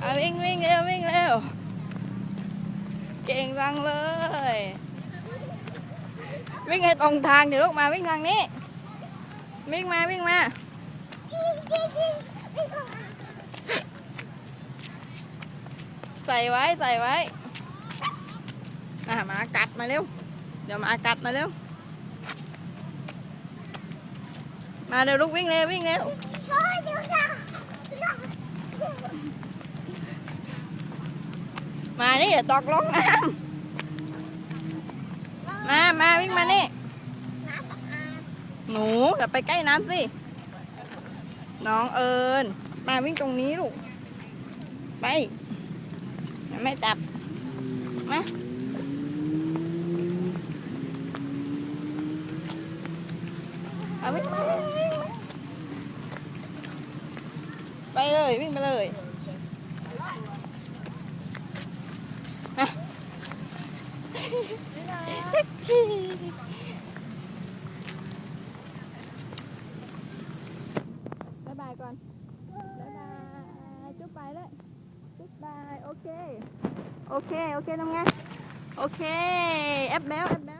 เอาวิ่งวิ่งเร็ววิ่งเร็วเก่งจังเลย วิ่งให้ตรงทางเดี๋ยวลูกมาวิ่งทางนี้วิ่งมาวิ่งมาใส่ไว้ใส่ไว้อะหมากัดมาเร็ว เดี๋ยวหมากัดมาเร็ว มาเร็วลูกวิ่งเร็ววิ่งเร็ว มานี่เดี๋ยวตกลงน้ำมามาวิ่งมานี่ หนูอย่าไปใกล้น้ำสิ น้องเอิญมาวิ่งตรงนี้ลูก ไปอย่าไม่จับ มาเอาวิ่งมาวิ่งมาวิ่งมาไปเลย วิ่งไปเลยอะ บายบายก่อนบายบายจุ๊บไปเลยจุ๊บบาย โอเค โอเค โอเคทำไง โอเค แอปแบลแอปแล้ว